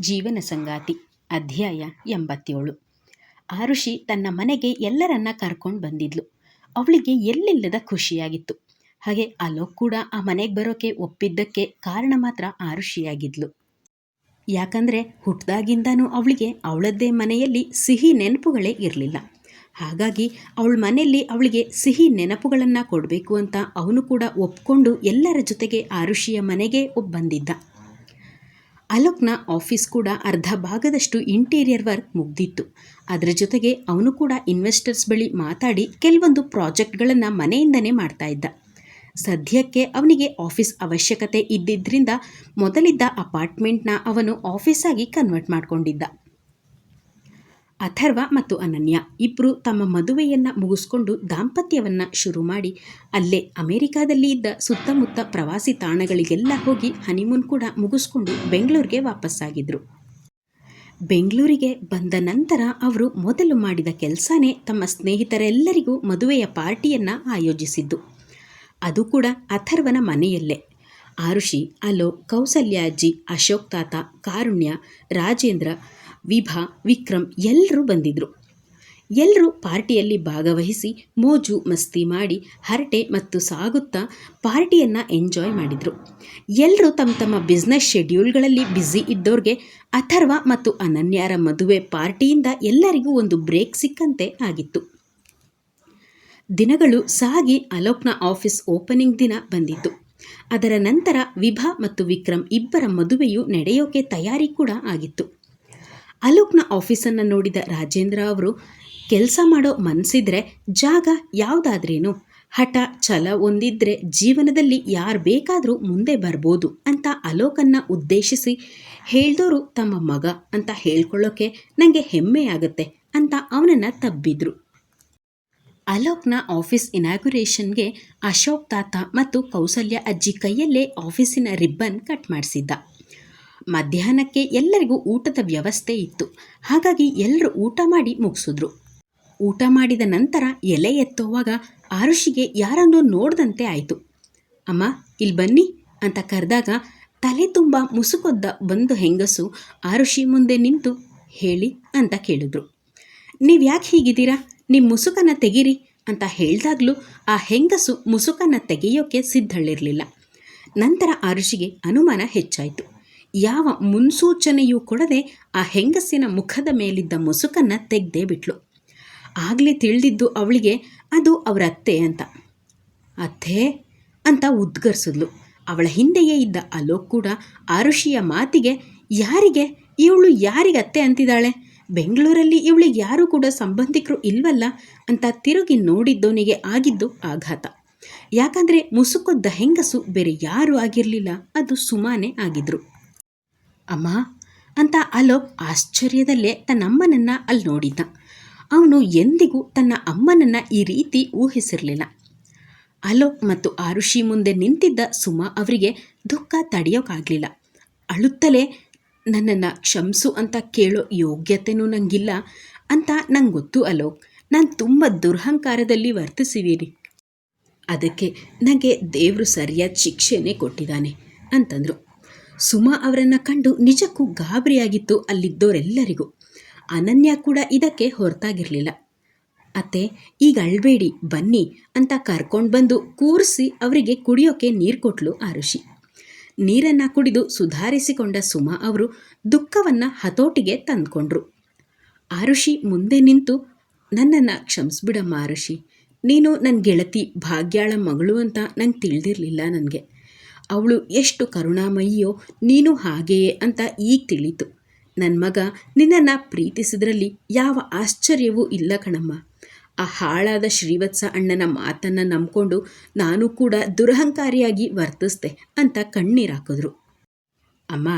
ಜೀವನ ಸಂಗಾತಿ, ಅಧ್ಯಾಯ ಎಂಬತ್ತೇಳು. ಆರುಷಿ ತನ್ನ ಮನೆಗೆ ಎಲ್ಲರನ್ನ ಕರ್ಕೊಂಡು ಬಂದಿದ್ಲು. ಅವಳಿಗೆ ಎಲ್ಲಿಲ್ಲದ ಖುಷಿಯಾಗಿತ್ತು. ಹಾಗೆ ಅಲೋಕ್ ಕೂಡ ಆ ಮನೆಗೆ ಬರೋಕೆ ಒಪ್ಪಿದ್ದಕ್ಕೆ ಕಾರಣ ಮಾತ್ರ ಆರುಷಿಯಾಗಿದ್ಲು ಯಾಕಂದರೆ ಹುಟ್ಟಿದಾಗಿಂದನೂ ಅವಳಿಗೆ ಅವಳದ್ದೇ ಮನೆಯಲ್ಲಿ ಸಿಹಿ ನೆನಪುಗಳೇ ಇರಲಿಲ್ಲ. ಹಾಗಾಗಿ ಅವಳ ಮನೆಯಲ್ಲಿ ಅವಳಿಗೆ ಸಿಹಿ ನೆನಪುಗಳನ್ನು ಕೊಡಬೇಕು ಅಂತ ಅವನು ಕೂಡ ಒಪ್ಕೊಂಡು ಎಲ್ಲರ ಜೊತೆಗೆ ಆರುಷಿಯ ಮನೆಗೆ ಒಬ್ಬ ಬಂದಿದ್ದ. ಅಲೋಕ್ನ ಆಫೀಸ್ ಕೂಡ ಅರ್ಧ ಭಾಗದಷ್ಟು ಇಂಟೀರಿಯರ್ ವರ್ಕ್ ಮುಗ್ದಿತ್ತು. ಅದರ ಜೊತೆಗೆ ಅವನು ಕೂಡ ಇನ್ವೆಸ್ಟರ್ಸ್ ಬಳಿ ಮಾತಾಡಿ ಕೆಲವೊಂದು ಪ್ರಾಜೆಕ್ಟ್ಗಳನ್ನು ಮನೆಯಿಂದನೇ ಮಾಡ್ತಾ ಇದ್ದ. ಸದ್ಯಕ್ಕೆ ಅವನಿಗೆ ಆಫೀಸ್ ಅವಶ್ಯಕತೆ ಇದ್ದಿದ್ದರಿಂದ ಮೊದಲಿದ್ದ ಅಪಾರ್ಟ್ಮೆಂಟ್ನ ಅವನು ಆಫೀಸಾಗಿ ಕನ್ವರ್ಟ್ ಮಾಡಿಕೊಂಡಿದ್ದ. ಅಥರ್ವ ಮತ್ತು ಅನನ್ಯ ಇಬ್ಬರು ತಮ್ಮ ಮದುವೆಯನ್ನು ಮುಗಿಸ್ಕೊಂಡು ದಾಂಪತ್ಯವನ್ನು ಶುರು ಮಾಡಿ. ಅಲ್ಲೇ ಅಮೆರಿಕಾದಲ್ಲಿ ಇದ್ದ ಸುತ್ತಮುತ್ತ ಪ್ರವಾಸಿ ತಾಣಗಳಿಗೆಲ್ಲ ಹೋಗಿ ಹನಿಮೂನ್ ಕೂಡ ಮುಗಿಸ್ಕೊಂಡು ಬೆಂಗಳೂರಿಗೆ ವಾಪಸ್ಸಾಗಿದ್ರು. ಬೆಂಗಳೂರಿಗೆ ಬಂದ ನಂತರ ಅವರು ಮೊದಲು ಮಾಡಿದ ಕೆಲಸನೇ ತಮ್ಮ ಸ್ನೇಹಿತರೆಲ್ಲರಿಗೂ ಮದುವೆಯ ಪಾರ್ಟಿಯನ್ನು ಆಯೋಜಿಸಿದ್ದು. ಅದು ಕೂಡ ಅಥರ್ವನ ಮನೆಯಲ್ಲೇ. ಆರುಷಿ, ಅಲೋ ಕೌಸಲ್ಯಾಜಿ ಅಶೋಕ್ ತಾತ, ಕಾರುಣ್ಯ, ರಾಜೇಂದ್ರ ವಿಭಾ, ವಿಕ್ರಮ್ ಎಲ್ಲರೂ ಬಂದಿದ್ದರು ಎಲ್ಲರೂ ಪಾರ್ಟಿಯಲ್ಲಿ ಭಾಗವಹಿಸಿ ಮೋಜು ಮಸ್ತಿ ಮಾಡಿ ಹರಟೆ ಮತ್ತು ಸಾಗುತ್ತಾ ಪಾರ್ಟಿಯನ್ನು ಎಂಜಾಯ್ ಮಾಡಿದರು. ಎಲ್ಲರೂ ತಮ್ಮ ತಮ್ಮ ಬಿಸ್ನೆಸ್ ಶೆಡ್ಯೂಲ್ಗಳಲ್ಲಿ ಬ್ಯುಸಿ ಇದ್ದವ್ರಿಗೆ ಅಥರ್ವ ಮತ್ತು ಅನನ್ಯರ ಮದುವೆ ಪಾರ್ಟಿಯಿಂದ ಎಲ್ಲರಿಗೂ ಒಂದು ಬ್ರೇಕ್ ಸಿಕ್ಕಂತೆ ಆಗಿತ್ತು. ದಿನಗಳು ಸಾಗಿ ಅಲೋಕ್ನ ಆಫೀಸ್ ಓಪನಿಂಗ್ ದಿನ ಬಂದಿತ್ತು. ಅದರ ನಂತರ ವಿಭಾ ಮತ್ತು ವಿಕ್ರಮ್ ಇಬ್ಬರ ಮದುವೆಯು ನಡೆಯೋಕೆ ತಯಾರಿ ಕೂಡ ಆಗಿತ್ತು. ಅಲೋಕ್ನ ಆಫೀಸನ್ನು ನೋಡಿದ ರಾಜೇಂದ್ರ ಅವರು, ಕೆಲಸ ಮಾಡೋ ಮನಸ್ಸಿದ್ರೆ ಜಾಗ ಯಾವುದಾದ್ರೇನು? ಹಠ ಛಲ ಒಂದಿದ್ರೆ ಜೀವನದಲ್ಲಿ ಯಾರು ಬೇಕಾದರೂ ಮುಂದೆ ಬರ್ಬೋದು ಅಂತ ಅಲೋಕನ್ನ ಉದ್ದೇಶಿಸಿ, ಹೇಳ್ದೋರು ತಮ್ಮ ಮಗ ಅಂತ ಹೇಳ್ಕೊಳ್ಳೋಕೆ ನನಗೆ ಹೆಮ್ಮೆ ಆಗುತ್ತೆ ಅಂತ ಅವನನ್ನು ತಬ್ಬಿದ್ರು. ಅಲೋಕ್ನ ಆಫೀಸ್ ಇನಾಗುರೇಷನ್ಗೆ ಅಶೋಕ್ ತಾತ ಮತ್ತು ಕೌಸಲ್ಯ ಅಜ್ಜಿ ಕೈಯಲ್ಲೇ ಆಫೀಸಿನ ರಿಬ್ಬನ್ ಕಟ್ ಮಾಡಿಸಿದ್ದ. ಮಧ್ಯಾಹ್ನಕ್ಕೆ ಎಲ್ಲರಿಗೂ ಊಟದ ವ್ಯವಸ್ಥೆ ಇತ್ತು. ಹಾಗಾಗಿ ಎಲ್ಲರೂ ಊಟ ಮಾಡಿ ಮುಗಿಸಿದ್ರು. ಊಟ ಮಾಡಿದ ನಂತರ ಎಲೆ ಎತ್ತುವಾಗ ಆರುಷಿಗೆ ಯಾರನ್ನೋ ನೋಡ್ದಂತೆ ಆಯಿತು. ಅಮ್ಮ ಇಲ್ಲಿ ಬನ್ನಿ ಅಂತ ಕರೆದಾಗ ತಲೆ ತುಂಬ ಮುಸುಕೊದ್ದ ಬಂದು ಹೆಂಗಸು ಆರುಷಿ ಮುಂದೆ ನಿಂತು ಹೇಳಿ ಅಂತ ಕೇಳಿದ್ರು. ನೀವು ಯಾಕೆ ಹೀಗಿದ್ದೀರಾ? ನಿಮ್ಮ ಮುಸುಕನ್ನು ತೆಗೀರಿ ಅಂತ ಹೇಳಿದಾಗಲೂ ಆ ಹೆಂಗಸು ಮುಸುಕನ್ನು ತೆಗೆಯೋಕೆ ಸಿದ್ಧಳಿರಲಿಲ್ಲ. ನಂತರ ಆರುಷಿಗೆ ಅನುಮಾನ ಹೆಚ್ಚಾಯಿತು. ಯಾವ ಮುನ್ಸೂಚನೆಯೂ ಕೊಡದೆ ಆ ಹೆಂಗಸಿನ ಮುಖದ ಮೇಲಿದ್ದ ಮುಸುಕನ್ನು ತೆಗೆದೇ ಬಿಟ್ಲು. ಆಗಲೇ ತಿಳಿದಿದ್ದು ಅವಳಿಗೆ, ಅದು ಅವರ ಅತ್ತೆ ಅಂತ. ಅತ್ತೆ? ಅಂತ ಉದ್ಗರಿಸಿದ್ಲು. ಅವಳ ಹಿಂದೆಯೇ ಇದ್ದ ಅಲೋಕ್ ಕೂಡ ಆರುಷಿಯ ಮಾತಿಗೆ, ಯಾರಿಗೆ? ಇವಳು ಯಾರಿಗೆ ಅತ್ತೆ ಅಂತಿದ್ದಾಳೆ? ಬೆಂಗಳೂರಲ್ಲಿ ಇವಳಿಗೆ ಯಾರೂ ಕೂಡ ಸಂಬಂಧಿಕರು ಇಲ್ವಲ್ಲ? ಅಂತ ತಿರುಗಿ ನೋಡಿದ್ದವನಿಗೆ ಆಗಿದ್ದು ಆಘಾತ. ಯಾಕಂದರೆ ಮುಸುಕೊದ್ದ ಹೆಂಗಸು ಬೇರೆ ಯಾರೂ ಆಗಿರಲಿಲ್ಲ, ಅದು ಸುಮಾನೆ ಆಗಿದ್ರು. ಅಮ್ಮ, ಅಂತ ಅಲೋಕ್ ಆಶ್ಚರ್ಯದಲ್ಲೇ ತನ್ನಮ್ಮನನ್ನು ಅಲ್ಲಿ ನೋಡಿದ್ದ. ಅವನು ಎಂದಿಗೂ ತನ್ನ ಅಮ್ಮನನ್ನು ಈ ರೀತಿ ಊಹಿಸಿರಲಿಲ್ಲ. ಅಲೋಕ್ ಮತ್ತು ಆರುಷಿ ಮುಂದೆ ನಿಂತಿದ್ದ ಸುಮಾ ಅವರಿಗೆ ದುಃಖ ತಡೆಯೋಕ್ಕಾಗಲಿಲ್ಲ ಅಳುತ್ತಲೇ, ನನ್ನನ್ನು ಕ್ಷಮಿಸು ಅಂತ ಕೇಳೋ ಯೋಗ್ಯತೆನೂ ನನಗಿಲ್ಲ ಅಂತ ನಂಗೆ ಗೊತ್ತು ಅಲೋಕ್. ನಾನು ತುಂಬ ದುರಹಂಕಾರದಲ್ಲಿ ವರ್ತಿಸಿದ್ದೀನಿ ಅದಕ್ಕೆ ನನಗೆ ದೇವರು ಸರಿಯಾದ ಶಿಕ್ಷೆನೇ ಕೊಟ್ಟಿದ್ದಾನೆ ಅಂತಂದರು. ಸುಮಾ ಅವರನ್ನು ಕಂಡು ನಿಜಕ್ಕೂ ಗಾಬರಿಯಾಗಿತ್ತು ಅಲ್ಲಿದ್ದವರೆಲ್ಲರಿಗೂ ಅನನ್ಯ ಕೂಡ ಇದಕ್ಕೆ ಹೊರತಾಗಿರಲಿಲ್ಲ. ಅತ್ತೆ, ಈಗ ಅಳ್ಬೇಡಿ, ಬನ್ನಿ ಅಂತ ಕರ್ಕೊಂಡು ಬಂದು ಕೂರಿಸಿ ಅವರಿಗೆ ಕುಡಿಯೋಕೆ ನೀರು ಕೊಟ್ಲು ಆರುಷಿ ನೀರನ್ನು ಕುಡಿದು ಸುಧಾರಿಸಿಕೊಂಡ ಸುಮಾ ಅವರು ದುಃಖವನ್ನು ಹತೋಟಿಗೆ ತಂದ್ಕೊಂಡ್ರು. ಆರುಷಿ ಮುಂದೆ ನಿಂತು, ನನ್ನನ್ನು ಕ್ಷಮಿಸ್ಬಿಡಮ್ಮ ಆರುಷಿ ನೀನು ನನ್ನ ಗೆಳತಿ, ಭಾಗ್ಯಾಳ ಮಗಳು ಅಂತ ನಂಗೆ ತಿಳಿದಿರಲಿಲ್ಲ ನನಗೆ. ಅವಳು ಎಷ್ಟು ಕರುಣಾಮಯಿಯೋ ನೀನು ಹಾಗೆಯೇ ಅಂತ ಈಗ ತಿಳಿತು. ನನ್ನ ಮಗ ನಿನ್ನನ್ನು ಪ್ರೀತಿಸಿದ್ರಲ್ಲಿ ಯಾವ ಆಶ್ಚರ್ಯವೂ ಇಲ್ಲ ಕಣಮ್ಮ. ಆ ಹಾಳಾದ ಶ್ರೀವತ್ಸ ಅಣ್ಣನ ಮಾತನ್ನು ನಂಬಿಕೊಂಡು ನಾನು ಕೂಡ ದುರಹಂಕಾರಿಯಾಗಿ ವರ್ತಿಸ್ದೆ ಅಂತ ಕಣ್ಣೀರಾಕಿದ್ರು ಅಮ್ಮ,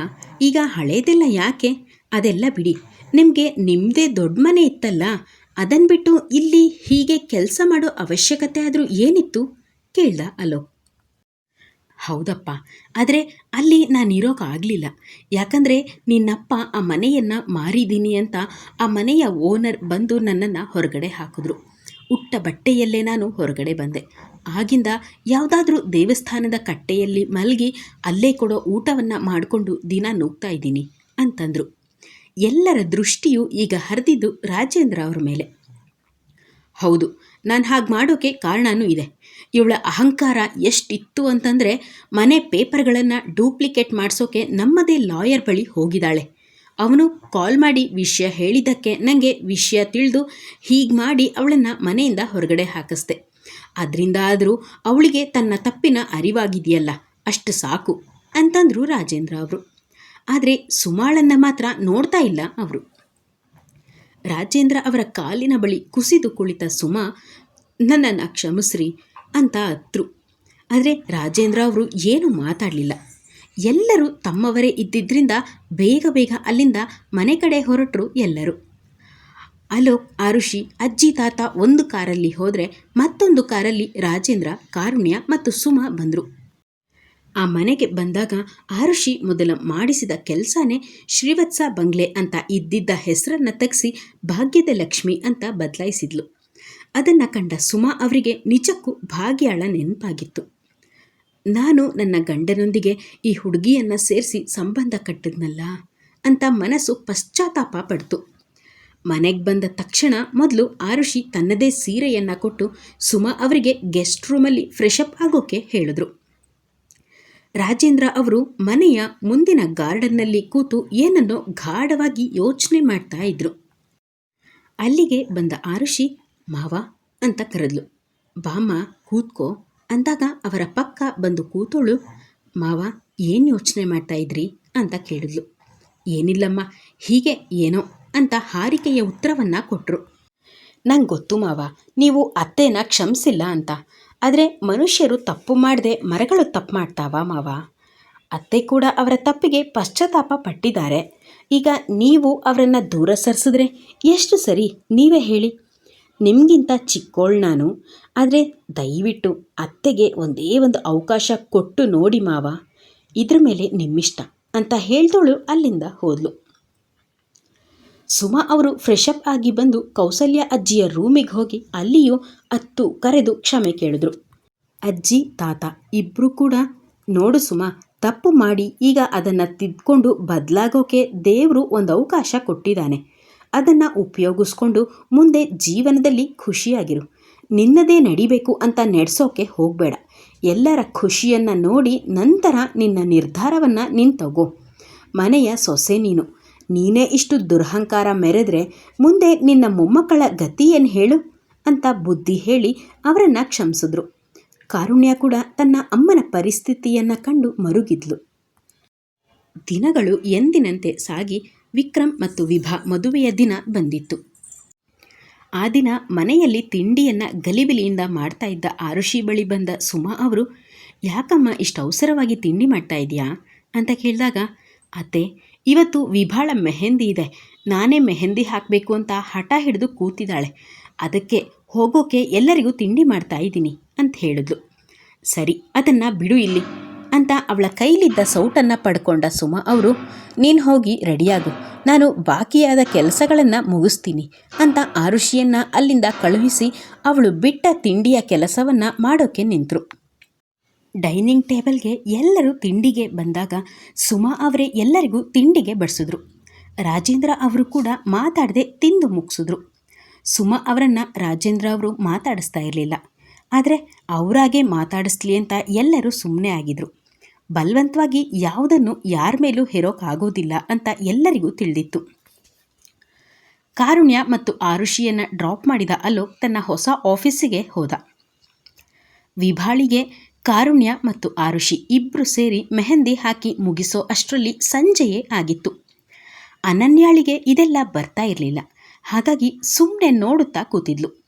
ಈಗ ಹಳೇದೆಲ್ಲ ಯಾಕೆ? ಅದೆಲ್ಲ ಬಿಡಿ. ನಿಮಗೆ ನಿಮ್ಮದೇ ದೊಡ್ಡ ಮನೆ ಇತ್ತಲ್ಲ? ಅದನ್ನು ಬಿಟ್ಟು ಇಲ್ಲಿ ಹೀಗೆ ಕೆಲಸ ಮಾಡೋ ಅವಶ್ಯಕತೆ ಆದರೂ ಏನಿತ್ತು? ಕೇಳ್ದ ಅಲೋಕ್. ಹೌದಪ್ಪ. ಆದರೆ ಅಲ್ಲಿ ನಾನು ಆಗಲಿಲ್ಲ ಯಾಕಂದರೆ ನಿನ್ನಪ್ಪ ಆ ಮನೆಯನ್ನು ಮಾರಿದ್ದೀನಿ ಅಂತ ಆ ಮನೆಯ ಓನರ್ ಬಂದು ನನ್ನನ್ನು ಹೊರಗಡೆ ಹಾಕಿದ್ರು. ಉಟ್ಟ ಬಟ್ಟೆಯಲ್ಲೇ ನಾನು ಹೊರಗಡೆ ಬಂದೆ. ಆಗಿಂದ ಯಾವುದಾದ್ರೂ ದೇವಸ್ಥಾನದ ಕಟ್ಟೆಯಲ್ಲಿ ಮಲಗಿ ಅಲ್ಲೇ ಕೊಡೋ ಊಟವನ್ನು ಮಾಡಿಕೊಂಡು ದಿನ ನುಗ್ತಾ ಇದ್ದೀನಿ ಅಂತಂದರು. ಎಲ್ಲರ ದೃಷ್ಟಿಯು ಈಗ ಹರಿದಿದ್ದು ರಾಜೇಂದ್ರ ಅವ್ರ ಮೇಲೆ. ಹೌದು ನಾನು ಹಾಗೆ ಮಾಡೋಕ್ಕೆ ಕಾರಣವೂ ಇದೆ. ಇವಳ ಅಹಂಕಾರ ಎಷ್ಟಿತ್ತು ಅಂತಂದರೆ ಮನೆ ಪೇಪರ್ಗಳನ್ನು ಡೂಪ್ಲಿಕೇಟ್ ಮಾಡಿಸೋಕೆ ನಮ್ಮದೇ ಲಾಯರ್ ಬಳಿ ಹೋಗಿದ್ದಾಳೆ. ಅವನು ಕಾಲ್ ಮಾಡಿ ವಿಷಯ ಹೇಳಿದ್ದಕ್ಕೆ ನನಗೆ ವಿಷಯ ತಿಳಿದು ಹೀಗೆ ಮಾಡಿ ಅವಳನ್ನು ಮನೆಯಿಂದ ಹೊರಗಡೆ ಹಾಕಿಸ್ದೆ. ಅದರಿಂದ ಆದರೂ ಅವಳಿಗೆ ತನ್ನ ತಪ್ಪಿನ ಅರಿವಾಗಿದೆಯಲ್ಲ, ಅಷ್ಟು ಸಾಕು, ಅಂತಂದರು ರಾಜೇಂದ್ರ ಅವರು. ಆದರೆ ಸುಮಾಳನ್ನು ಮಾತ್ರ ನೋಡ್ತಾ ಇಲ್ಲ ಅವರು. ರಾಜೇಂದ್ರ ಅವರ ಕಾಲಿನ ಬಳಿ ಕುಸಿದು ಕುಳಿತ ಸುಮಾ, ನನ್ನನ್ನು ಕ್ಷಮಿಸ್ರಿ ಅಂತ ಅತ್ರು ಆದರೆ ರಾಜೇಂದ್ರ ಅವರು ಏನೂ ಮಾತಾಡಲಿಲ್ಲ. ಎಲ್ಲರೂ ತಮ್ಮವರೇ ಇದ್ದಿದ್ದರಿಂದ ಬೇಗ ಬೇಗ ಅಲ್ಲಿಂದ ಮನೆ ಕಡೆ ಹೊರಟರು ಎಲ್ಲರೂ. ಅಲೋಕ್, ಆರುಷಿ, ಅಜ್ಜಿ, ತಾತ ಒಂದು ಕಾರಲ್ಲಿ ಹೋದರೆ ಮತ್ತೊಂದು ಕಾರಲ್ಲಿ ರಾಜೇಂದ್ರ, ಕಾರುಣ್ಯ ಮತ್ತು ಸುಮಾ ಬಂದರು. ಆ ಮನೆಗೆ ಬಂದಾಗ ಆರುಷಿ ಮೊದಲು ಮಾಡಿಸಿದ ಕೆಲಸನೇ ಶ್ರೀವತ್ಸ ಬಂಗ್ಲೆ ಅಂತ ಇದ್ದಿದ್ದ ಹೆಸರನ್ನು ತೆಗೆಸಿ ಭಾಗ್ಯದ ಲಕ್ಷ್ಮಿ ಅಂತ ಬದಲಾಯಿಸಿದ್ಲು. ಅದನ್ನು ಕಂಡ ಸುಮಾ ಅವರಿಗೆ ನಿಜಕ್ಕೂ ಭಾಗ್ಯಾಳ ನೆನಪಾಗಿತ್ತು. ನಾನು ನನ್ನ ಗಂಡನೊಂದಿಗೆ ಈ ಹುಡುಗಿಯನ್ನು ಸೇರಿಸಿ ಸಂಬಂಧ ಕಟ್ಟಿದ್ನಲ್ಲ ಅಂತ ಮನಸ್ಸು ಪಶ್ಚಾತ್ತಾಪ ಪಡ್ತು. ಮನೆಗೆ ಬಂದ ತಕ್ಷಣ ಮೊದಲು ಆರುಷಿ ತನ್ನದೇ ಸೀರೆಯನ್ನು ಕೊಟ್ಟು ಸುಮಾ ಅವರಿಗೆ ಗೆಸ್ಟ್ ರೂಮಲ್ಲಿ ಫ್ರೆಶಪ್ ಆಗೋಕೆ ಹೇಳಿದ್ರು. ರಾಜೇಂದ್ರ ಅವರು ಮನೆಯ ಮುಂದಿನ ಗಾರ್ಡನ್ನಲ್ಲಿ ಕೂತು ಏನನ್ನೋ ಗಾಢವಾಗಿ ಯೋಚನೆ ಮಾಡ್ತಾ ಇದ್ರು. ಅಲ್ಲಿಗೆ ಬಂದ ಆರುಷಿ, ಮಾವ ಅಂತ ಕರೆದ್ಲು. ಬಾಮ ಕೂತ್ಕೋ ಅಂದಾಗ ಅವರ ಪಕ್ಕ ಬಂದು ಕೂತೋಳು, ಮಾವ, ಏನು ಯೋಚನೆ ಮಾಡ್ತಾ ಇದ್ರಿ? ಅಂತ ಕೇಳಿದ್ಲು. ಏನಿಲ್ಲಮ್ಮ, ಹೀಗೆ ಏನೋ ಅಂತ ಹಾರಿಕೆಯ ಉತ್ತರವನ್ನು ಕೊಟ್ಟರು ನಂಗೆ ಗೊತ್ತು ಮಾವ, ನೀವು ಅತ್ತೆನ ಕ್ಷಮಿಸಿಲ್ಲ ಅಂತ. ಆದರೆ ಮನುಷ್ಯರು ತಪ್ಪು ಮಾಡದೆ ಮರಗಳು ತಪ್ಪು ಮಾಡ್ತಾವ ಮಾವ. ಅತ್ತೆ ಕೂಡ ಅವರ ತಪ್ಪಿಗೆ ಪಶ್ಚಾತ್ತಾಪ ಪಟ್ಟಿದ್ದಾರೆ. ಈಗ ನೀವು ಅವರನ್ನು ದೂರ ಸರಿಸಿದ್ರೆ ಎಷ್ಟು ಸರಿ? ನೀವೇ ಹೇಳಿ. ನಿಮಗಿಂತ ಚಿಕ್ಕೋಳ್ ನಾನು. ಆದರೆ ದಯವಿಟ್ಟು ಅತ್ತೆಗೆ ಒಂದೇ ಒಂದು ಅವಕಾಶ ಕೊಟ್ಟು ನೋಡಿ ಮಾವ. ಇದ್ರ ಮೇಲೆ ನಿಮ್ಮಿಷ್ಟ ಅಂತ ಹೇಳ್ದೋಳು ಅಲ್ಲಿಂದ ಹೋದ್ಲು. ಸುಮಾ ಅವರು ಫ್ರೆಶಪ್ ಆಗಿ ಬಂದು ಕೌಸಲ್ಯ ಅಜ್ಜಿಯ ರೂಮಿಗೆ ಹೋಗಿ ಅಲ್ಲಿಯೂ ಅತ್ತು ಕರೆದು ಕ್ಷಮೆ ಕೇಳಿದ್ರು. ಅಜ್ಜಿ, ತಾತ ಇಬ್ಬರೂ ಕೂಡ, ನೋಡು ಸುಮಾ, ತಪ್ಪು ಮಾಡಿ ಈಗ ಅದನ್ನು ತಿದ್ಕೊಂಡು ಬದಲಾಗೋಕೆ ದೇವರು ಒಂದು ಅವಕಾಶ ಕೊಟ್ಟಿದ್ದಾನೆ ಅದನ್ನು ಉಪಯೋಗಿಸ್ಕೊಂಡು ಮುಂದೆ ಜೀವನದಲ್ಲಿ ಖುಷಿಯಾಗಿರು. ನಿನ್ನದೇ ನಡಿಬೇಕು ಅಂತ ನಡೆಸೋಕೆ ಹೋಗಬೇಡ. ಎಲ್ಲರ ಖುಷಿಯನ್ನು ನೋಡಿ ನಂತರ ನಿನ್ನ ನಿರ್ಧಾರವನ್ನು ನೀನು ಮನೆಯ ಸೊಸೆ ನೀನು. ನೀನೇ ಇಷ್ಟು ದುರಹಂಕಾರ ಮೆರೆದ್ರೆ ಮುಂದೆ ನಿನ್ನ ಮೊಮ್ಮಕ್ಕಳ ಗತಿ ಏನು ಹೇಳು? ಅಂತ ಬುದ್ಧಿ ಹೇಳಿ ಅವರನ್ನು ಕ್ಷಮಿಸಿದ್ರು. ಕಾರುಣ್ಯ ಕೂಡ ತನ್ನ ಅಮ್ಮನ ಪರಿಸ್ಥಿತಿಯನ್ನು ಕಂಡು ಮರುಗಿದ್ಲು. ದಿನಗಳು ಎಂದಿನಂತೆ ಸಾಗಿ ವಿಕ್ರಮ್ ಮತ್ತು ವಿಭಾ ಮದುವೆಯ ದಿನ ಬಂದಿತ್ತು. ಆ ದಿನ ಮನೆಯಲ್ಲಿ ತಿಂಡಿಯನ್ನು ಗಲಿಬಿಲಿಯಿಂದ ಮಾಡ್ತಾ ಇದ್ದ ಆರುಷಿ ಬಳಿ ಬಂದ ಸುಮಾ ಅವರು, ಯಾಕಮ್ಮ ಇಷ್ಟು ಅವಸರವಾಗಿ ತಿಂಡಿ ಮಾಡ್ತಾ ಇದೆಯಾ? ಅಂತ ಕೇಳಿದಾಗ, ಅತ್ತೆ ಇವತ್ತು ವಿಭಾಳ ಮೆಹೆಂದಿ ಇದೆ. ನಾನೇ ಮೆಹೆಂದಿ ಹಾಕಬೇಕು ಅಂತ ಹಠ ಹಿಡಿದು ಕೂತಿದ್ದಾಳೆ. ಅದಕ್ಕೆ ಹೋಗೋಕೆ ಎಲ್ಲರಿಗೂ ತಿಂಡಿ ಮಾಡ್ತಾ ಇದ್ದೀನಿ ಅಂತ ಹೇಳಿದ್ಲು. ಸರಿ, ಅದನ್ನು ಬಿಡು ಇಲ್ಲಿ ಅಂತ ಅವಳ ಕೈಲಿದ್ದ ಸೌಟನ್ನು ಪಡ್ಕೊಂಡ ಸುಮ ಅವರು, ನೀನು ಹೋಗಿ ರೆಡಿಯಾಗು. ನಾನು ಬಾಕಿಯಾದ ಕೆಲಸಗಳನ್ನು ಮುಗಿಸ್ತೀನಿ ಅಂತ ಆರುಷಿಯನ್ನು ಅಲ್ಲಿಂದ ಕಳುಹಿಸಿ ಅವಳು ಬಿಟ್ಟ ತಿಂಡಿಯ ಕೆಲಸವನ್ನು ಮಾಡೋಕ್ಕೆ ನಿಂತರು. ಡೈನಿಂಗ್ ಟೇಬಲ್ಗೆ ಎಲ್ಲರೂ ತಿಂಡಿಗೆ ಬಂದಾಗ ಸುಮಾ ಅವರೇ ಎಲ್ಲರಿಗೂ ತಿಂಡಿಗೆ ಬಡಿಸಿದ್ರು. ರಾಜೇಂದ್ರ ಅವರು ಕೂಡ ಮಾತಾಡದೆ ತಿಂದು ಮುಗಿಸಿದ್ರು. ಸುಮಾ ಅವರನ್ನು ರಾಜೇಂದ್ರ ಅವರು ಮಾತಾಡಿಸ್ತಾ ಇರಲಿಲ್ಲ. ಆದರೆ ಅವರಾಗೆ ಮಾತಾಡಿಸ್ಲಿ ಅಂತ ಎಲ್ಲರೂ ಸುಮ್ಮನೆ ಆಗಿದ್ರು. ಬಲವಂತವಾಗಿ ಯಾವುದನ್ನು ಯಾರ ಮೇಲೂ ಹೆರೋಕ್ಕಾಗೋದಿಲ್ಲ ಅಂತ ಎಲ್ಲರಿಗೂ ತಿಳಿದಿತ್ತು. ಕಾರುಣ್ಯ ಮತ್ತು ಆರುಷಿಯನ್ನು ಡ್ರಾಪ್ ಮಾಡಿದ ಅಲೋಕ್ ತನ್ನ ಹೊಸ ಆಫೀಸಿಗೆ ಹೋದ. ವಿಭಾಳಿಗೆ ಕಾರುಣ್ಯ ಮತ್ತು ಆರುಷಿ ಇಬ್ಬರು ಸೇರಿ ಮೆಹಂದಿ ಹಾಕಿ ಮುಗಿಸೋ ಅಷ್ಟರಲ್ಲಿ ಸಂಜೆಯೇ ಆಗಿತ್ತು. ಅನನ್ಯಾಳಿಗೆ ಇದೆಲ್ಲ ಬರ್ತಾ ಇರಲಿಲ್ಲ. ಹಾಗಾಗಿ ಸುಮ್ಮನೆ ನೋಡುತ್ತಾ ಕೂತಿದ್ಲು.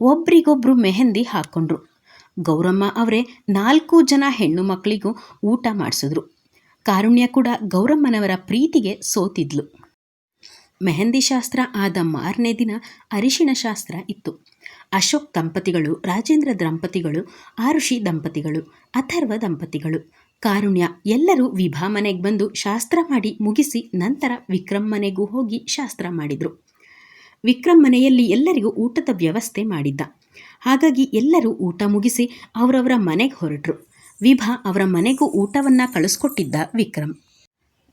ಒಬ್ರಿಗೊಬ್ರು ಮೆಹಂದಿ ಹಾಕ್ಕೊಂಡ್ರು ಗೌರಮ್ಮ ಅವರೇ ನಾಲ್ಕು ಜನ ಹೆಣ್ಣು ಮಕ್ಕಳಿಗೂ ಊಟ ಮಾಡಿಸಿದ್ರು. ಕಾರುಣ್ಯ ಕೂಡ ಗೌರಮ್ಮನವರ ಪ್ರೀತಿಗೆ ಸೋತಿದ್ಲು. ಮೆಹಂದಿ ಶಾಸ್ತ್ರ ಆದ ಮಾರನೇ ದಿನ ಅರಿಶಿನ ಶಾಸ್ತ್ರ ಇತ್ತು. ಅಶೋಕ್ ದಂಪತಿಗಳು, ರಾಜೇಂದ್ರ ದಂಪತಿಗಳು, ಆರುಷಿ ದಂಪತಿಗಳು, ಅಥರ್ವ ದಂಪತಿಗಳು. ಕಾರುಣ್ಯ ಎಲ್ಲರೂ ವಿಭಾ ಮನೆಗೆ ಬಂದು ಶಾಸ್ತ್ರ ಮಾಡಿ ಮುಗಿಸಿ ನಂತರ ವಿಕ್ರಮ್ ಮನೆಗೂ ಹೋಗಿ ಶಾಸ್ತ್ರ ಮಾಡಿದರು. ವಿಕ್ರಮ್ ಮನೆಯಲ್ಲಿ ಎಲ್ಲರಿಗೂ ಊಟದ ವ್ಯವಸ್ಥೆ ಮಾಡಿದ್ದ. ಹಾಗಾಗಿ ಎಲ್ಲರೂ ಊಟ ಮುಗಿಸಿ ಅವರವರ ಮನೆಗೆ ಹೊರಟರು. ವಿಭಾ ಅವರ ಮನೆಗೂ ಊಟವನ್ನು ಕಳಿಸ್ಕೊಟ್ಟಿದ್ದ ವಿಕ್ರಮ್.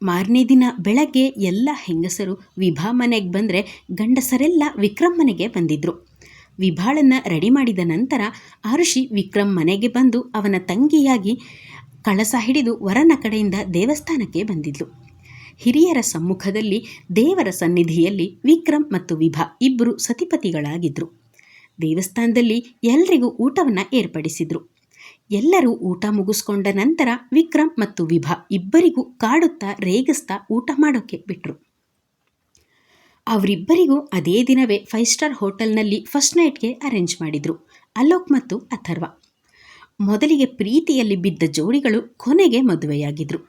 ಮಾರನೇ ದಿನ ಬೆಳಗ್ಗೆ ಎಲ್ಲ ಹೆಂಗಸರು ವಿಭಾ ಮನೆಗೆ ಬಂದರೆ ಗಂಡಸರೆಲ್ಲ ವಿಕ್ರಮ್ ಮನೆಗೆ ಬಂದಿದ್ದರು ವಿಭಾಳನ್ನು ರೆಡಿ ಮಾಡಿದ ನಂತರ ಆರುಷಿ ವಿಕ್ರಮ್ ಮನೆಗೆ ಬಂದು ಅವನ ತಂಗಿಯಾಗಿ ಕಳಸ ಹಿಡಿದು ವರನ ಕಡೆಯಿಂದ ದೇವಸ್ಥಾನಕ್ಕೆ ಬಂದಿದ್ಲು. ಹಿರಿಯರ ಸಮ್ಮುಖದಲ್ಲಿ ದೇವರ ಸನ್ನಿಧಿಯಲ್ಲಿ ವಿಕ್ರಮ್ ಮತ್ತು ವಿಭಾ ಇಬ್ಬರು ಸತಿಪತಿಗಳಾಗಿದ್ದರು ದೇವಸ್ಥಾನದಲ್ಲಿ ಎಲ್ರಿಗೂ ಊಟವನ್ನು ಏರ್ಪಡಿಸಿದ್ರು. ಎಲ್ಲರೂ ಊಟ ಮುಗಿಸ್ಕೊಂಡ ನಂತರ ವಿಕ್ರಮ್ ಮತ್ತು ವಿಭಾ ಇಬ್ಬರಿಗೂ ಕಾಡುತ್ತಾ ರೇಗಿಸ್ತಾ ಊಟ ಮಾಡೋಕ್ಕೆ ಬಿಟ್ರು. ಅವರಿಬ್ಬರಿಗೂ ಅದೇ ದಿನವೇ ಫೈವ್ ಸ್ಟಾರ್ ಹೋಟೆಲ್ನಲ್ಲಿ ಫಸ್ಟ್ ನೈಟ್ಗೆ ಅರೇಂಜ್ ಮಾಡಿದರು ಅಲೋಕ್ ಮತ್ತು ಅಥರ್ವ. ಮೊದಲಿಗೆ ಪ್ರೀತಿಯಲ್ಲಿ ಬಿದ್ದ ಜೋಡಿಗಳು ಕೊನೆಗೆ ಮದುವೆಯಾಗಿದ್ರು.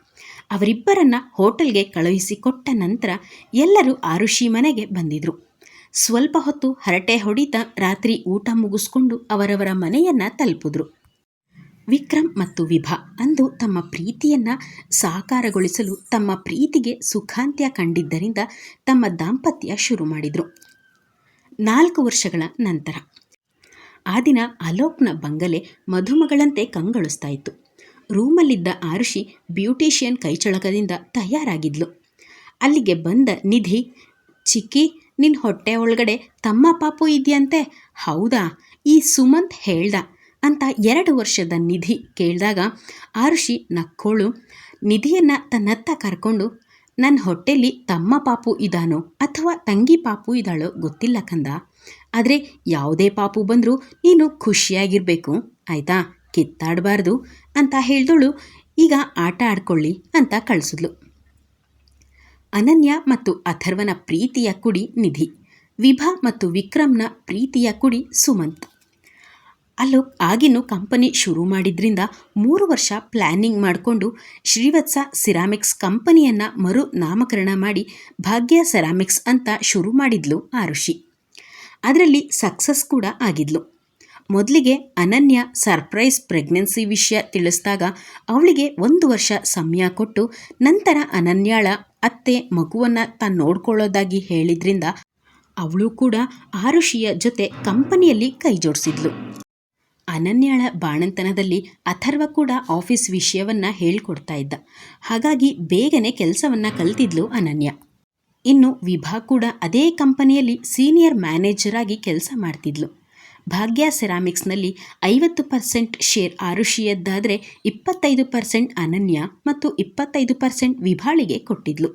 ಅವರಿಬ್ಬರನ್ನ ಹೋಟೆಲ್ಗೆ ಕಳುಹಿಸಿಕೊಟ್ಟ ನಂತರ ಎಲ್ಲರೂ ಆರುಷಿ ಮನೆಗೆ ಬಂದಿದ್ರು. ಸ್ವಲ್ಪ ಹೊತ್ತು ಹರಟೆ ಹೊಡಿತಾ ರಾತ್ರಿ ಊಟ ಮುಗಿಸ್ಕೊಂಡು ಅವರವರ ಮನೆಯನ್ನು ತಲುಪಿದ್ರು. ವಿಕ್ರಮ್ ಮತ್ತು ವಿಭಾ ಅಂದು ತಮ್ಮ ಪ್ರೀತಿಯನ್ನ ಸಾಕಾರಗೊಳಿಸಲು ತಮ್ಮ ಪ್ರೀತಿಗೆ ಸುಖಾಂತ್ಯ ಕಂಡಿದ್ದರಿಂದ ತಮ್ಮ ದಾಂಪತ್ಯ ಶುರು ಮಾಡಿದರು. ನಾಲ್ಕು ವರ್ಷಗಳ ನಂತರ ಆ ದಿನ ಅಲೋಕ್ನ ಬಂಗಲೆ ಮಧುಮಗಳಂತೆ ಕಂಗೊಳಿಸ್ತಾ ಇತ್ತು. ರೂಮಲ್ಲಿದ್ದ ಆರುಷಿ ಬ್ಯೂಟಿಷಿಯನ್ ಕೈಚಳಕದಿಂದ ತಯಾರಾಗಿದ್ಲು. ಅಲ್ಲಿಗೆ ಬಂದ ನಿಧಿ, ಚಿಕ್ಕಿ ನಿನ್ನ ಹೊಟ್ಟೆ ಒಳಗಡೆ ತಮ್ಮ ಪಾಪು ಇದೆಯಂತೆ? ಹೌದಾ? ಈ ಸುಮಂತ್ ಹೇಳ್ದ. ಅಂತ ಎರಡು ವರ್ಷದ ನಿಧಿ ಕೇಳಿದಾಗ ಆರುಷಿ ನಕ್ಕೋಳು, ನಿಧಿಯನ್ನು ತನ್ನತ್ತ ಕರ್ಕೊಂಡು ನನ್ನ ಹೊಟ್ಟೆಲಿ ತಮ್ಮ ಪಾಪು ಇದಾನೋ ಅಥವಾ ತಂಗಿ ಪಾಪು ಇದ್ದಾಳೋ ಗೊತ್ತಿಲ್ಲ ಕಂದ. ಆದರೆ ಯಾವುದೇ ಪಾಪು ಬಂದರೂ ನೀನು ಖುಷಿಯಾಗಿರಬೇಕು. ಆಯಿತಾ? ಕಿತ್ತಾಡಬಾರ್ದು ಅಂತ ಹೇಳಿದಳು. ಈಗ ಆಟ ಆಡ್ಕೊಳ್ಳಿ ಅಂತ ಕಳಿಸಿದ್ಲು. ಅನನ್ಯ ಮತ್ತು ಅಥರ್ವನ ಪ್ರೀತಿಯ ಕುಡಿ ನಿಧಿ, ವಿಭಾ ಮತ್ತು ವಿಕ್ರಮ್ನ ಪ್ರೀತಿಯ ಕುಡಿ ಸುಮಂತ್. ಅಲೋಕ್ ಆಗಿನ್ನು ಕಂಪನಿ ಶುರು ಮಾಡಿದ್ರಿಂದ ಮೂರು ವರ್ಷ ಪ್ಲ್ಯಾನಿಂಗ್ ಮಾಡಿಕೊಂಡು ಶ್ರೀವತ್ಸ ಸಿರಾಮಿಕ್ಸ್ ಕಂಪನಿಯನ್ನು ಮರು ನಾಮಕರಣ ಮಾಡಿ ಭಾಗ್ಯ ಸೆರಾಮಿಕ್ಸ್ ಅಂತ ಶುರು ಮಾಡಿದ್ಲು ಆರುಷಿ ಅದರಲ್ಲಿ ಸಕ್ಸಸ್ ಕೂಡ ಆಗಿದ್ಲು. ಮೊದಲಿಗೆ ಅನನ್ಯ ಸರ್ಪ್ರೈಸ್ ಪ್ರೆಗ್ನೆನ್ಸಿ ವಿಷಯ ತಿಳಿಸಿದಾಗ ಅವಳಿಗೆ ಒಂದು ವರ್ಷ ಸಮಯ ಕೊಟ್ಟು ನಂತರ ಅನನ್ಯಾಳ ಅತ್ತೆ ಮಗುವನ್ನು ತಾನು ನೋಡ್ಕೊಳ್ಳೋದಾಗಿ ಹೇಳಿದ್ರಿಂದ ಅವಳು ಕೂಡ ಆರುಷಿಯ ಜೊತೆ ಕಂಪನಿಯಲ್ಲಿ ಕೈ ಜೋಡಿಸಿದ್ಲು ಅನನ್ಯಾಳ ಬಾಣಂತನದಲ್ಲಿ ಅಥರ್ವ ಕೂಡ ಆಫೀಸ್ ವಿಷಯವನ್ನ ಹೇಳ್ಕೊಡ್ತಾ ಇದ್ದ. ಹಾಗಾಗಿ ಬೇಗನೆ ಕೆಲಸವನ್ನ ಕಲ್ತಿದ್ಲು ಅನನ್ಯ. ಇನ್ನು ವಿಭಾ ಕೂಡ ಅದೇ ಕಂಪನಿಯಲ್ಲಿ ಸೀನಿಯರ್ ಮ್ಯಾನೇಜರ್ ಆಗಿ ಕೆಲಸ ಮಾಡ್ತಿದ್ಲು. ಭಾಗ್ಯ ಸೆರಾಮಿಕ್ಸ್ನಲ್ಲಿ ಐವತ್ತು ಪರ್ಸೆಂಟ್ ಶೇರ್ ಆರುಷಿಯದ್ದಾದರೆ ಇಪ್ಪತ್ತೈದು ಪರ್ಸೆಂಟ್ ಅನನ್ಯ ಮತ್ತು ಇಪ್ಪತ್ತೈದು ಪರ್ಸೆಂಟ್ ವಿಭಾಳಿಗೆ ಕೊಟ್ಟಿದ್ಲು.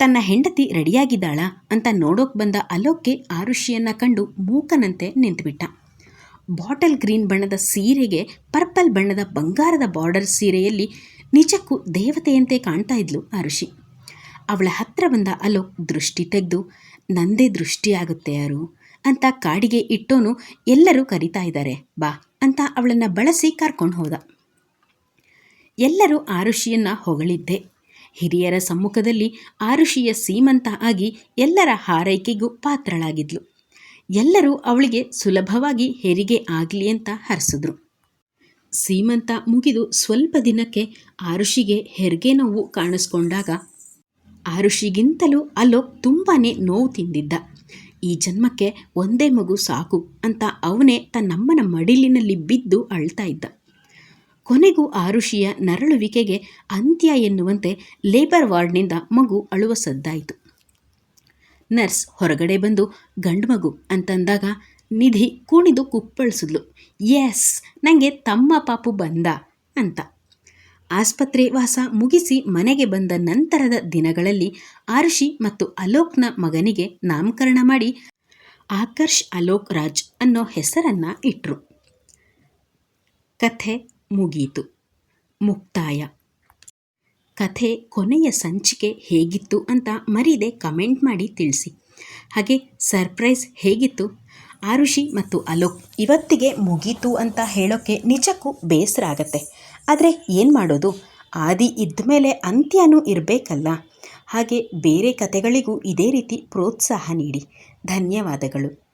ತನ್ನ ಹೆಂಡತಿ ರೆಡಿಯಾಗಿದ್ದಾಳಾ ಅಂತ ನೋಡೋಕೆ ಬಂದ ಅಲೋಕ್ಗೆ ಆರುಷಿಯನ್ನು ಕಂಡು ಮೂಕನಂತೆ ನಿಂತುಬಿಟ್ಟ. ಬಾಟಲ್ ಗ್ರೀನ್ ಬಣ್ಣದ ಸೀರೆಗೆ ಪರ್ಪಲ್ ಬಣ್ಣದ ಬಂಗಾರದ ಬಾರ್ಡರ್ ಸೀರೆಯಲ್ಲಿ ನಿಜಕ್ಕೂ ದೇವತೆಯಂತೆ ಕಾಣ್ತಾ ಇದ್ಲು ಆರುಷಿ ಅವಳ ಹತ್ರ ಬಂದ ಅಲೋಕ್ ದೃಷ್ಟಿ ತೆಗೆದು, ನಂದೇ ದೃಷ್ಟಿಯಾಗುತ್ತೆ ಯಾರು ಅಂತ ಕಾಡಿಗೆ ಇಟ್ಟೋನು ಎಲ್ಲರೂ ಕರಿತಾ ಇದ್ದಾರೆ, ಬಾ ಅಂತ ಅವಳನ್ನು ಬಳಸಿ ಕರ್ಕೊಂಡು ಹೋದ. ಎಲ್ಲರೂ ಆರುಷಿಯನ್ನ ಹೊಗಳಿದ್ದೆ. ಹಿರಿಯರ ಸಮ್ಮುಖದಲ್ಲಿ ಆರುಷಿಯ ಸೀಮಂತ ಆಗಿ ಎಲ್ಲರ ಹಾರೈಕೆಗೂ ಪಾತ್ರಳಾಗಿದ್ಲು. ಎಲ್ಲರೂ ಅವಳಿಗೆ ಸುಲಭವಾಗಿ ಹೆರಿಗೆ ಆಗಲಿ ಅಂತ ಹರಿಸಿದ್ರು. ಸೀಮಂತ ಮುಗಿದು ಸ್ವಲ್ಪ ದಿನಕ್ಕೆ ಆರುಷಿಗೆ ಹೆರಿಗೆ ನೋವು ಕಾಣಿಸ್ಕೊಂಡಾಗ ಆರುಷಿಗಿಂತಲೂ ಅಲೋಕ್ ತುಂಬಾ ನೋವು ತಿಂದಿದ್ದ. ಈ ಜನ್ಮಕ್ಕೆ ಒಂದೇ ಮಗು ಸಾಕು ಅಂತ ಅವನೇ ತನ್ನಮ್ಮನ ಮಡಿಲಿನಲ್ಲಿ ಬಿದ್ದು ಅಳ್ತಾ ಇದ್ದ. ಕೊನೆಗೂ ಆರುಷಿಯ ನರಳುವಿಕೆಗೆ ಅಂತ್ಯ ಎನ್ನುವಂತೆ ಲೇಬರ್ ವಾರ್ಡ್ನಿಂದ ಮಗು ಅಳುವ ಸದ್ದಾಯಿತು. ನರ್ಸ್ ಹೊರಗಡೆ ಬಂದು, ಗಂಡು ಮಗು ಅಂತಂದಾಗ ನಿಧಿ ಕುಣಿದು ಕುಪ್ಪಳಿಸಿದ್ಲು. ಎಸ್ ನನಗೆ ತಮ್ಮ ಪಾಪು ಬಂದ ಅಂತ. ಆಸ್ಪತ್ರೆ ವಾಸ ಮುಗಿಸಿ ಮನೆಗೆ ಬಂದ ನಂತರದ ದಿನಗಳಲ್ಲಿ ಆರುಷಿ ಮತ್ತು ಅಲೋಕ್ನ ಮಗನಿಗೆ ನಾಮಕರಣ ಮಾಡಿ ಆಕರ್ಷ್ ಅಲೋಕ್ ರಾಜ್ ಅನ್ನೋ ಹೆಸರನ್ನ ಇಟ್ರು. ಕಥೆ ಮುಗೀತು. ಮುಕ್ತಾಯ. ಕಥೆ ಕೊನೆಯ ಸಂಚಿಕೆ ಹೇಗಿತ್ತು ಅಂತ ಮರೀದೆ ಕಮೆಂಟ್ ಮಾಡಿ ತಿಳಿಸಿ. ಹಾಗೆ ಸರ್ಪ್ರೈಸ್ ಹೇಗಿತ್ತು? ಆರುಷಿ ಮತ್ತು ಅಲೋಕ್ ಇವತ್ತಿಗೆ ಮುಗೀತು ಅಂತ ಹೇಳೋಕ್ಕೆ ನಿಜಕ್ಕೂ ಬೇಸರ ಆಗತ್ತೆ. ಆದರೆ ಏನು ಮಾಡೋದು? ಆದಿ ಇದ್ದ ಮೇಲೆ ಅಂತ್ಯನೂ ಇರಬೇಕಲ್ಲ. ಹಾಗೆ ಬೇರೆ ಕತೆಗಳಿಗೂ ಇದೇ ರೀತಿ ಪ್ರೋತ್ಸಾಹ ನೀಡಿ. ಧನ್ಯವಾದಗಳು.